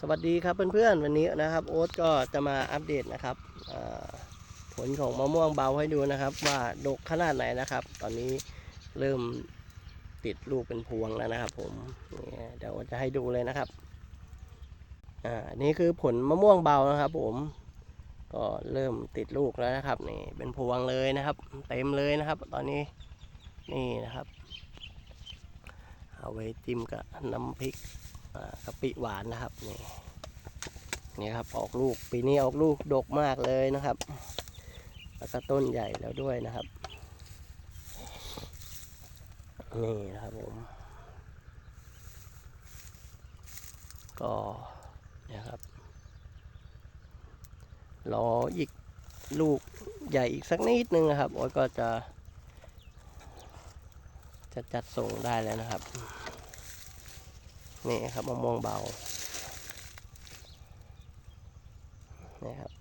สวัสดีครับเพื่อนๆวันนี้นะครับโอ๊ตก็จะมาอัปเดตนะครับผลของมะม่วงเบาให้ดูนะครับ ว่าดกขนาดไหนนะครับ ตอนนี้เริ่มติดลูกเป็นพวงแล้วนะครับ ผมเดี๋ยวจะให้ดูเลยนะครับอ่านี่คือผลมะม่วงเบานะครับ ผมก็เริ่มติดลูกแล้วนะครับนี่เป็นพวงเลยนะครับ เต็มเลยนะครับ ตอนนี้นี่นะครับ เอาไว้จิ้มกับน้ำพริก กะปิหวานนะครับนี่นี่ครับออกลูกปีนี้ออกลูกดกมากเลยนะครับ แล้วก็ต้นใหญ่แล้วด้วยนะครับนี่นะครับผมก็นี่ยครับรออีกลูกใหญ่อีกสักนิดนึงนะครับโอ้ยก็จะจะจัดส่งได้แล้วนะครับ นี่ครับมะม่วงเบานี่ครับ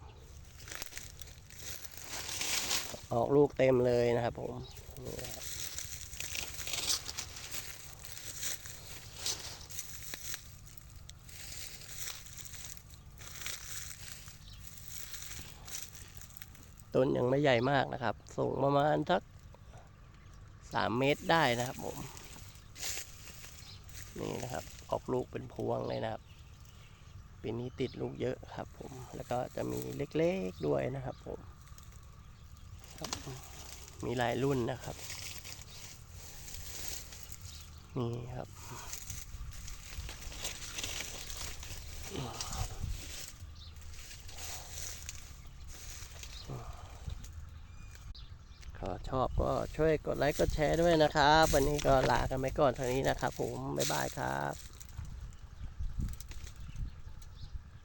ออกลูกเต็มเลยนะครับผมนี่ครับต้นยังไม่ใหญ่มากนะครับ สูงประมาณสักสามเมตรได้นะครับผม นี่นะครับออกลูกเป็นพวงเลยนะครับปีนี้ติดลูกเยอะครับ ผมแล้วก็จะมีเล็กๆด้วยนะครับ ผมครับมีหลายรุ่นนะครับนี่ครับ ก็ชอบก็ช่วยกดไลค์กดแชร์ด้วยนะครับ วันนี้ก็ลากันไปก่อนเท่านี้นะครับผมบ๊ายบายครับ